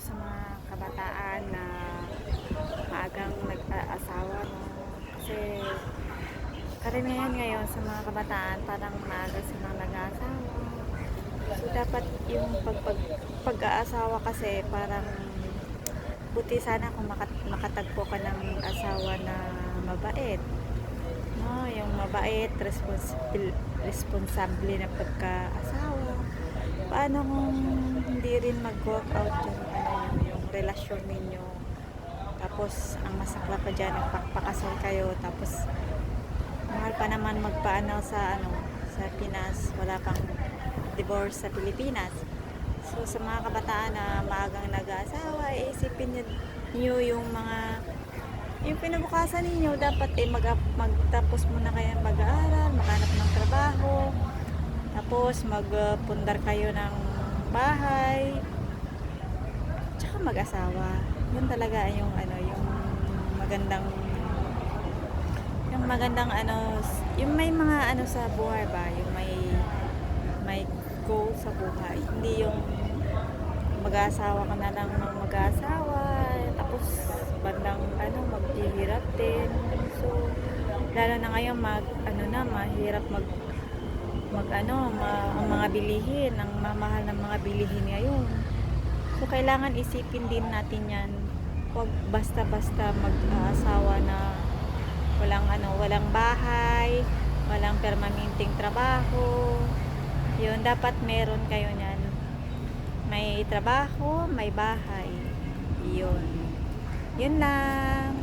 sa mga kabataan na maagang nag-aasawa. No? Kasi karamihan ngayon sa mga kabataan parang maaga silang nag-aasawa. So dapat yung pag, pag, pag-aasawa kasi parang buti sana kung makat, makatagpo ka ng asawa na mabait. No, yung mabait, responsible, responsable na pagka-asawa. Paano kung hindi rin mag-work out yung relasyon ninyo? Tapos, ang masakla pa dyan, nagpakpakasal kayo, tapos mahal pa naman magpaano sa ano sa Pinas. Wala pang divorce sa Pilipinas. So sa mga kabataan na maagang nag-aasawa isipin niyo- niyo yung mga yung pinabukasan ninyo dapat eh mag magtapos muna kayo ng pag-aaral maghanap ng trabaho. Tapos magpundar kayo ng bahay tsaka mag-asawa yun talaga yung ano yung magandang yung magandang ano, yung may mga ano sa buhay ba, yung may may goal sa buhay. Hindi yung mag-asawa ka na lang ng mag-asawa, tapos bandang ano, maghihirap din. So, lalo na ngayon mag, ano na, mahirap mag mag ano, ma, ang mga bilihin, ang mamahal ng mga bilihin ngayon. So, kailangan isipin din natin yan. Huwag basta-basta mag-asawa na walang ano, walang bahay, walang permanenteng trabaho. Yun, dapat meron kayo niyan. May trabaho, may bahay. Yun. Yun lang.